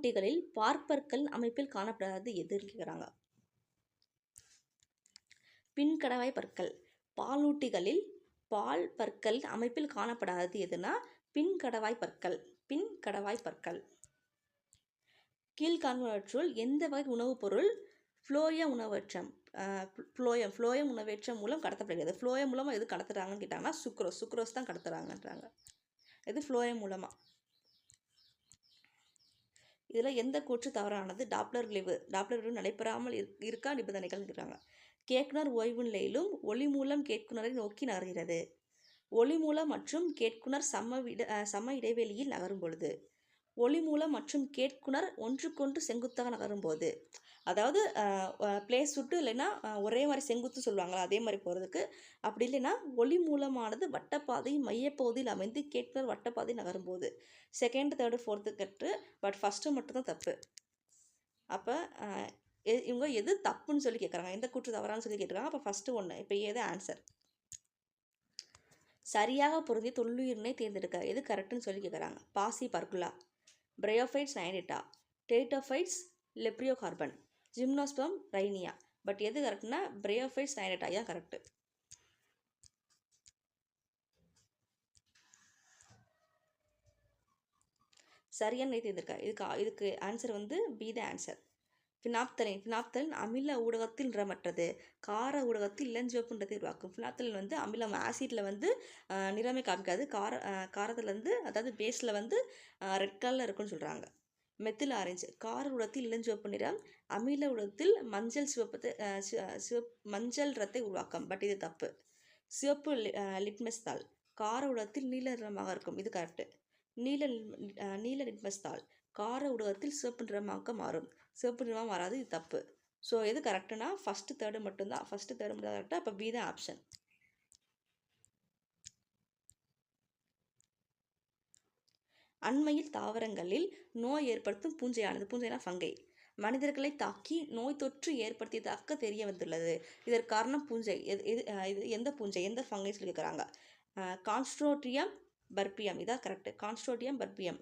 பாலூட்டிகளில் பார்ப்பற்கள் அமைப்பில் காணப்படாதது எதுன்னு கேட்குறாங்க பின்கடவாய் பற்கள். பாலூட்டிகளில் பால் பற்கள் அமைப்பில் காணப்படாதது எதுனா? பின்கடவாய் பற்கள். பின்கடவாய் பற்கள். கீழ்காண்பவற்றுள் எந்த வகை உணவுப் பொருள்? ஃப்ளோய உணவற்றம். ஃப்ளோயம் ஃப்ளோயம் உணவேற்றம் மூலம் கடத்தப்படுகிறது. ஃப்ளோயம் மூலமாக எது கடத்துறாங்கன்னு கேட்டாங்கன்னா சுக்ரோஸ். சுக்ரோஸ் தான் கடத்துறாங்கன்றாங்க. இது ஃப்ளோயம் மூலமாக இதில் எந்த கூற்று தவறானது? டாப்ளர் விளைவு டாப்ளர் விளைவு நடைபெறாமல் இருக்கா நிபந்தனைகள் இருக்கிறாங்க கேட்குனர் ஓய்வு நிலையிலும் ஒளி மூலம் கேட்குனரை நோக்கி நகர்கிறது. ஒளி மூலம் மற்றும் கேட்குனர் சம விட சம இடைவெளியில் நகரும் பொழுது ஒளி மூலம் மற்றும் கேட்குனர் ஒன்றுக்கொன்று செங்குத்தாக நகரும் போது அதாவது பிளேஸ் விட்டு இல்லைன்னா ஒரே மாதிரி செங்குத்து சொல்லுவாங்களா அதே மாதிரி போகிறதுக்கு அப்படி இல்லைன்னா ஒளி மூலமானது வட்டப்பாதை மையப்பகுதியில் அமைந்து கேட்குனர் வட்டப்பாதை நகரும்போது. செகண்ட் தேர்டு ஃபோர்த்து கற்று பட் ஃபஸ்ட்டு மட்டும்தான் தப்பு. அப்போ இவங்க எது தப்புன்னு சொல்லி கேட்குறாங்க. எந்த கூற்று தவறான்னு சொல்லி கேட்குறாங்க அப்போ ஃபஸ்ட்டு ஒன்று இப்போ எது ஆன்சர் சரியாக பொருந்திய தொல்லுயிரினை தேர்ந்தெடுக்க எது கரெக்டுன்னு சொல்லி கேட்குறாங்க. பாசி பர்குலா பிரயோஃபைட்ஸ் நைனிட்டா டேட்டோஃபைட்ஸ் லெப்ரியோ கார்பன் ஜிம்னோஸ்பம் ரைனியா பட் எது கரெக்ட்னா பிரயோஃபைட்ஸ் நைனிட்டா கரெக்டு சரியான தேர்ந்தெடுக்க இதுக்கு இதுக்கு ஆன்சர் வந்து B the answer phenolphthalein phenolphthalein அமில ஊடகத்தில் நிறமற்றது. கார ஊடகத்தில் இளஞ்சிவப்புன்றதை உருவாக்கும். ஃபினாப்தலின் வந்து அமிலம் ஆசிட்டில் வந்து நிறமே காமிக்காது. கார காரத்தில் வந்து அதாவது பேஸில் வந்து ரெட் கலரில் இருக்குன்னு சொல்கிறாங்க மெத்தில் ஆரஞ்சு. கார உலகத்தில் இளஞ்சிவப்பு நிறம் அமில உலகத்தில் மஞ்சள் சிவப்பத்தை சிவப்பு சிவப் மஞ்சள் ரத்தை உருவாக்கம். பட் இது தப்பு. சிவப்பு லி- லிட்மஸ் தாள். கார உலகத்தில் நீல நிறமாக இருக்கும். இது கரெக்டு நீல நீல லிட்மஸ் தாள். கார ஊடகத்தில் சிவப்பு நிறமாக மாறும். சிவப்பு நிறமாக மாறாது. இது தப்பு. ஸோ எது கரெக்டுனா ஃபஸ்ட்டு தேர்டு மட்டும்தான். ஃபஸ்ட்டு தேர்டு மட்டும் கரெக்டாக அப்போ பி தான் ஆப்ஷன் அண்மையில் தாவரங்களில் நோய் ஏற்படுத்தும் பூஞ்சையானது. பூஞ்சைனா ஃபங்கை. மனிதர்களை தாக்கி நோய் தொற்று ஏற்படுத்தியதாக தெரிய வந்துள்ளது. இதற்கு காரணம் பூஞ்சை. எது எது இது எந்த பூஞ்சை? எந்த ஃபங்கை சொல்லி கேட்குறாங்க பர்பியம். இதான் கரெக்டு கான்ஸ்ட்ரோட்டியம் பர்பியம்.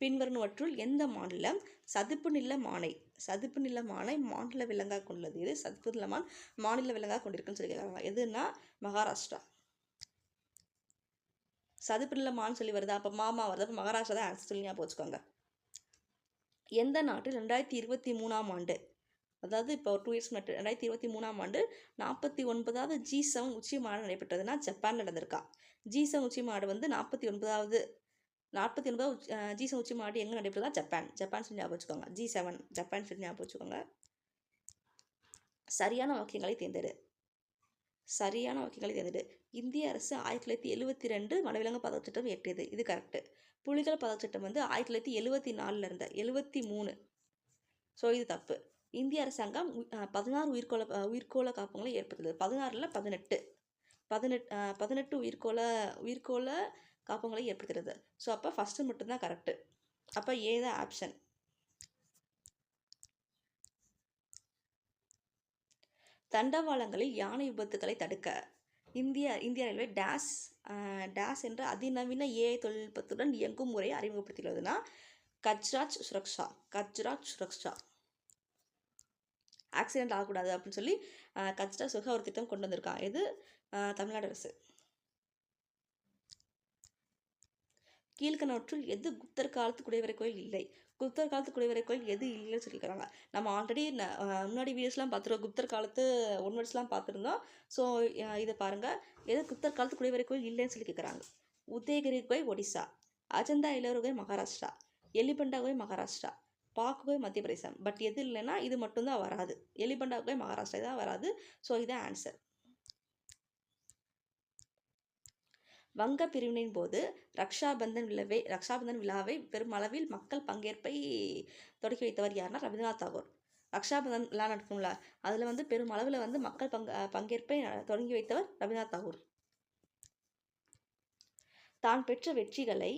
பின்வருவற்றுள் எந்த மாநிலம்? சதுப்பு நில மானை. சதுப்பு நில மானை மாநில விலங்காக கொண்டுள்ளது. இது சதுப்பு நில மான் மாநில விலங்காக கொண்டிருக்குன்னு சொல்லி கேட்குறாங்க எதுன்னா மகாராஷ்டிரா. சதுப்பு மான்னு சொல்லி வருதா? அப்போ மாமா வருது? அப்போ மகாராஷ்டிரா தான் ஆன்சர் சொல்லி ஞாபகம் வச்சுக்கோங்க. எந்த நாட்டில் ரெண்டாயிரத்தி இருபத்தி மூணாம் ஆண்டு அதாவது இப்போ டூ இயர்ஸ் முன்னாடி ரெண்டாயிரத்தி இருபத்தி மூணாம் ஆண்டு நாற்பத்தி ஒன்பதாவது ஜி செவன் உச்சி மாநாடு நடைபெற்றதுன்னா ஜப்பான் நடந்திருக்கா. ஜி செவன் உச்சி மாநாடு வந்து நாற்பத்தி ஒன்பதாவது நாற்பத்தி ஒன்பதாவது ஜி செவன் உச்சி மாநாடு எங்கே நடைபெற்றதா? ஜப்பான். ஜப்பான் சொல்லி ஞாபகம் வச்சுக்கோங்க. ஜி செவன் ஜப்பான் சொல்லி ஞாபகம் வச்சுக்கோங்க. சரியான வாக்கியங்களை தேர்ந்தெடு. சரியான வாக்கியங்களை தேர்ந்தெடு இந்திய அரசு ஆயிரத்தி தொள்ளாயிரத்தி எழுவத்தி ரெண்டு வனவிலங்கு பதச்சட்டம் இயற்றியது இது கரெக்டு புலிகள் பதச்சட்டம் வந்து ஆயிரத்தி தொள்ளாயிரத்தி எழுவத்தி நாலில் இருந்த எழுவத்தி மூணு. ஸோ இது தப்பு. இந்திய அரசாங்கம் பதினாறு உயிர்கோள உயிர்கோள காப்பங்களை ஏற்படுத்துது. பதினாறில் பதினெட்டு. பதினெட்டு பதினெட்டு உயிர்கோள உயிர்கோள காப்பங்களை ஏற்படுத்துறது. ஸோ அப்போ ஃபஸ்ட்டு மட்டும்தான் கரெக்டு அப்போ ஏ தான் ஆப்ஷன் தண்டவாளங்களில் யானை விபத்துக்களை தடுக்க. இந்திய இந்திய ரயில்வே டேஸ் டேஸ் என்ற அதிநவீன ஏஐ தொழில்நுட்பத்துடன் இயங்கும் முறையை அறிமுகப்படுத்தியுள்ளதுன்னா கஜ்ராஜ் சுரக்ஷா கஜ்ராஜ் சுரக்ஷா. ஆக்சிடென்ட் ஆகக்கூடாது அப்படின்னு சொல்லி கஜ்ரா சுக ஒரு திட்டம் கொண்டு வந்திருக்கான் இது தமிழ்நாடு அரசு. கீழ்கணவற்றுள் எது குப்தர் காலத்து குடைவரை கோயில் இல்லை? குப்தர் காலத்து குடைவரை கோயில் எது இல்லைன்னு சொல்லியிருக்காங்க நம்ம ஆல்ரெடி முன்னாடி வீடியோஸ்லாம் பார்த்துருக்கோம். குப்தர் காலத்து ஒன்வர்ட்ஸ்லாம் பார்த்துருந்தோம். ஸோ இதை பாருங்கள் எது குப்தர் காலத்து குடைவரை கோயில் இல்லைன்னு சொல்லி கேட்குறாங்க உதயகிரி கோய் ஒடிசா அஜந்தா இளவரகோய் மகாராஷ்டிரா எலிபண்டா கோய் மகாராஷ்டிரா பாக்குகோய் மத்திய பிரதேசம் பட் எது இல்லைன்னா இது மட்டும்தான் வராது. எலிபண்டா கோய் மகாராஷ்டிரா தான் வராது. ஸோ இதான் ஆன்சர் வங்க பிரிவினையின் போது ரக்ஷாபந்தன் விழாவை ரக்ஷாபந்தன் விழாவை பெருமளவில் மக்கள் பங்கேற்பை தொடக்கி வைத்தவர் யாருன்னா ரவீந்திரநாத் தாகூர். ரக்ஷாபந்தன் விழா நடக்கும்ல அதில் வந்து பெருமளவில் வந்து மக்கள் பங்கு பங்கேற்பை தொடங்கி வைத்தவர் ரவீந்திரநாத் தாகூர். தான் பெற்ற வெற்றிகளை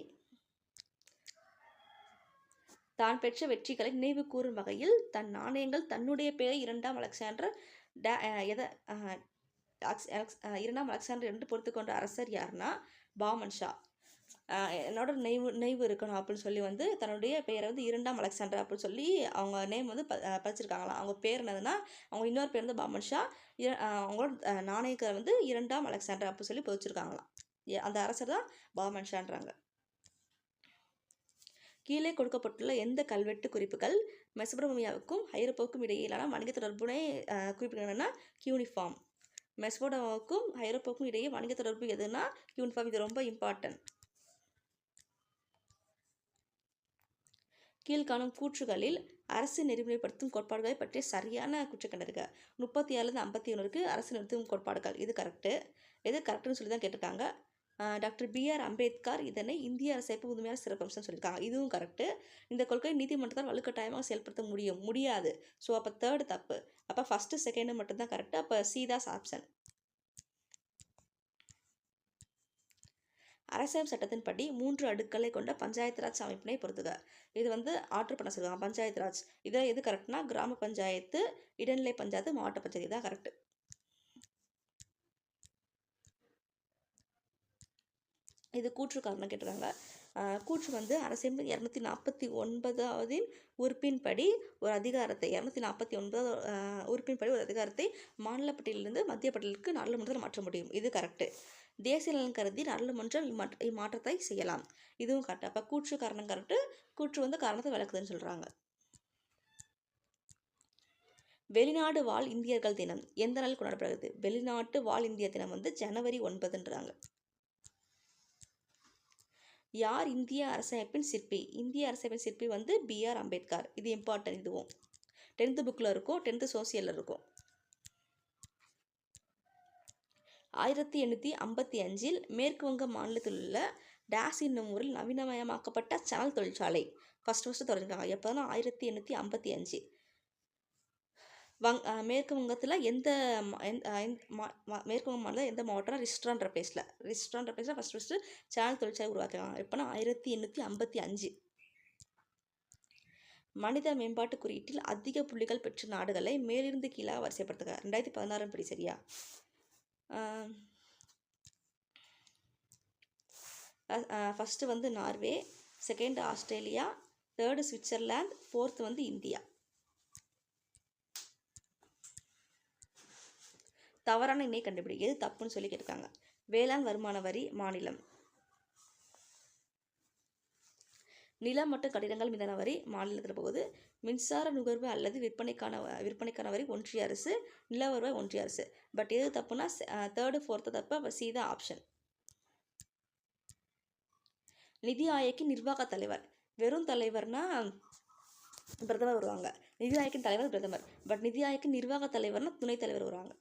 தான் பெற்ற வெற்றிகளை நினைவு கூறும் வகையில் தன் நாணயங்கள் தன்னுடைய பெயரை இரண்டாம் அலெக்சாண்டர் டே எதை அக்ஸ்- அலெக்ஸ்- இரண்டாம் அலெக்சாண்டர் என்று பொறுத்து கொண்ட அரசர் யாருன்னா பாமன் ஷா. என்னோட நெய்வு நெய்வு இருக்கணும் அப்படின்னு சொல்லி வந்து தன்னுடைய பெயரை வந்து இரண்டாம் அலெக்சாண்டர் அப்படின்னு சொல்லி அவங்க நேம் வந்து ப பதிச்சிருக்காங்களாம் அவங்க பேர் என்னதுன்னா அவங்க இன்னொரு பேர் வந்து பாமன் ஷா. இர- அவங்களோட நாணயக்கர் நாணயக்கரை வந்து இரண்டாம் அலெக்சாண்டர் அப்படின்னு சொல்லி பதிச்சிருக்காங்களாம் அந்த அரசர் தான் பாமன் ஷான்றாங்க. கீழே கொடுக்கப்பட்டுள்ள எந்த கல்வெட்டு குறிப்புகள் மெசபடோமியாவுக்கும் ஐரோப்பாவுக்கும் இடையிலான வணிக தொடர்புனை அஹ், என்னென்னா கியூனிஃபார்ம் மெசபடோமியாவுக்கும் ஐரோப்பாவுக்கும் இடையே வணிக தொடர்பு எதுனா? யூனிஃபார்ம் இது ரொம்ப இம்பார்ட்டன்ட். கீழ்காணும் கூற்றுகளில் அரசு நெறிமுறைப்படுத்தும் கோட்பாடுகளை பற்றிய சரியான குற்ற கண்டறிக. முப்பத்தி ஏழுலேருந்து ஐம்பத்தி ஒன்றுக்கு அரசு நிறுத்தும் கோட்பாடுகள் இது கரெக்டு எது கரெக்டுன்னு சொல்லி தான் கேட்டிருக்காங்க. டாக்டர் பிஆர் அம்பேத்கர் இதனை இந்திய அரசமைப்பு புதுமையான சிறப்பம்சம் சொல்லியிருக்காங்க இதுவும் கரெக்டு இந்த கொள்கை நீதிமன்றத்தால் வலுக்கட்டாயமாக செயல்படுத்த முடியும். முடியாது. ஸோ அப்போ தேர்டு தப்பு. அப்போ ஃபஸ்ட்டு செகண்டு மட்டும்தான் கரெக்டு அப்போ சீதாஸ் ஆப்ஷன் அரசியல் சட்டத்தின்படி மூன்று அடுக்களை கொண்ட பஞ்சாயத்து ராஜ் அமைப்பினை பொறுத்துக. இது வந்து ஆர்டர் பண்ண சொல்லுவாங்க பஞ்சாயத்து ராஜ். இதில் எது கரெக்ட்னா கிராம பஞ்சாயத்து இடைநிலை பஞ்சாயத்து மாவட்ட பஞ்சாயத்து தான் கரெக்ட் இது கூற்று காரணம் கேட்டிருக்காங்க கூற்று வந்து அரசியல் இரநூத்தி நாற்பத்தி ஒன்பதாவதின் உறுப்பின்படி ஒரு அதிகாரத்தை இரநூத்தி நாற்பத்தி ஒன்பதாவது உறுப்பின்படி ஒரு அதிகாரத்தை மாநில பட்டியலிருந்து மத்திய பட்டியலுக்கு நாடாளுமன்றத்தில் மாற்ற முடியும். இது கரெக்டு தேசிய நலன் கருதி நாடாளுமன்றம் இம்மாற்ற இம்மாற்றத்தை செய்யலாம். இதுவும் கரெக்ட் அப்போ கூற்று காரணம் கரெக்டு கூற்று வந்து காரணத்தை விளக்குதுன்னு சொல்கிறாங்க வெளிநாடு வாழ் இந்தியர்கள் தினம் எந்த நாள் கொண்டாடப்படுகிறது? வெளிநாட்டு வாழ் இந்திய தினம் வந்து ஜனவரி ஒன்பதுன்றாங்க. யார் இந்திய அரசமைப்பின் சிற்பி? இந்திய அரசமைப்பின் சிற்பி வந்து பிஆர் அம்பேத்கர். இது இம்பார்ட்டன்ட் இதுவும். டென்த்து புக்கில் இருக்கும் டென்த்து சோசியலில் இருக்கும். ஆயிரத்தி எண்ணூற்றி ஐம்பத்தி அஞ்சில் மேற்கு வங்க மாநிலத்தில் உள்ள டேஸ் என்னும் ஊரில் நவீனமயமாக்கப்பட்ட சணல் தொழிற்சாலை. ஃபஸ்ட் ஃபஸ்ட்டு தொடங்கிருக்காங்க எப்போனா ஆயிரத்தி எண்ணூற்றி ஐம்பத்தி அஞ்சு. வங் மேற்கு வங்கத்தில் எந்த மா- மேற்கு வங்க மாநிலம் எந்த மாவட்டம்னா ரிஸ்ட்ரான்ற பிளேஸில் ரிஸ்ட்ரான்ற பிளேஸில் ஃபஸ்ட் ஃபஸ்ட்டு சேனல் தொழிற்சாலை உருவாக்கிருக்காங்க எப்போனா ஆயிரத்தி எண்ணூற்றி ஐம்பத்தி அஞ்சு. மனித மேம்பாட்டு குறியீட்டில் அதிக புள்ளிகள் பெற்ற நாடுகளை மேலிருந்து கீழாக வரிசைப்படுத்துக ரெண்டாயிரத்தி பதினாறாம் படி சரியா? ஃபஸ்ட்டு வந்து Norway second Australia third Switzerland fourth வந்து இந்தியா. தவறான இணை கண்டுபிடி எது தப்புன்னு சொல்லி கேட்டிருக்காங்க. வேளாண் வருமான வரி மாநிலம். நிலம் மற்றும் கட்டிடங்கள் மீதான வரி மாநிலத்தில் போகுது. மின்சார நுகர்வு அல்லது விற்பனைக்கான விற்பனைக்கான வரி ஒன்றிய அரசு நில வருவாய் ஒன்றிய அரசு. பட் எது தப்புனா தேர்டு ஃபோர்த்து தப்பு அப்போ சி தான் ஆப்ஷன் நிதி ஆயோக்கின் நிர்வாக தலைவர். வெறும் தலைவர்னா பிரதமர் வருவாங்க. நிதி ஆயோக்கின் தலைவர் பிரதமர். பட் நிதி ஆயோக்கின் நிர்வாக தலைவர்னா துணைத் தலைவர் வருவாங்க.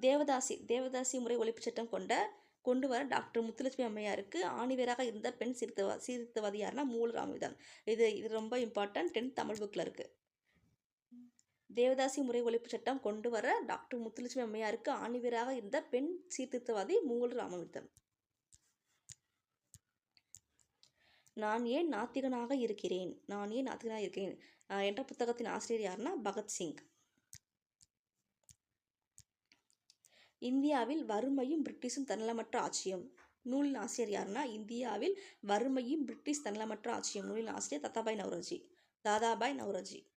தேவதாசி தேவதாசி முறை ஒழிப்புச் சட்டம் கொண்ட கொண்டு வர டாக்டர் முத்துலட்சுமி அம்மையாருக்கு ஆணிவேராக இருந்த பெண் சீர்த்தவா சீர்திருத்தவாதி யாருன்னா மூல ராமவிதான் இது இது ரொம்ப இம்பார்ட்டன்ட் டென்த் தமிழ் புக்கில் இருக்குது தேவதாசி முறை ஒழிப்பு சட்டம் கொண்டு வர டாக்டர் முத்துலட்சுமி அம்மையாருக்கு ஆணிவேராக இருந்த பெண் சீர்திருத்தவாதி மூல ராமவிதம் நான் ஏன் நாத்திகனாக இருக்கிறேன்? நான் ஏன் நாத்திகனாக இருக்கிறேன் என்ற புத்தகத்தின் ஆசிரியர் யாருன்னா பகத்சிங். இந்தியாவில் வறுமையும் பிரிட்டிஷும் தன்னலமற்ற ஆட்சியும். நூலின் ஆசிரியர் யாருன்னா? இந்தியாவில் வறுமையும் பிரிட்டிஷ் தன்னலமற்ற ஆட்சியும். நூலின் ஆசிரியர் தத்தாபாய் நவ்ரோஜி. தாதாபாய் நவ்ரோஜி.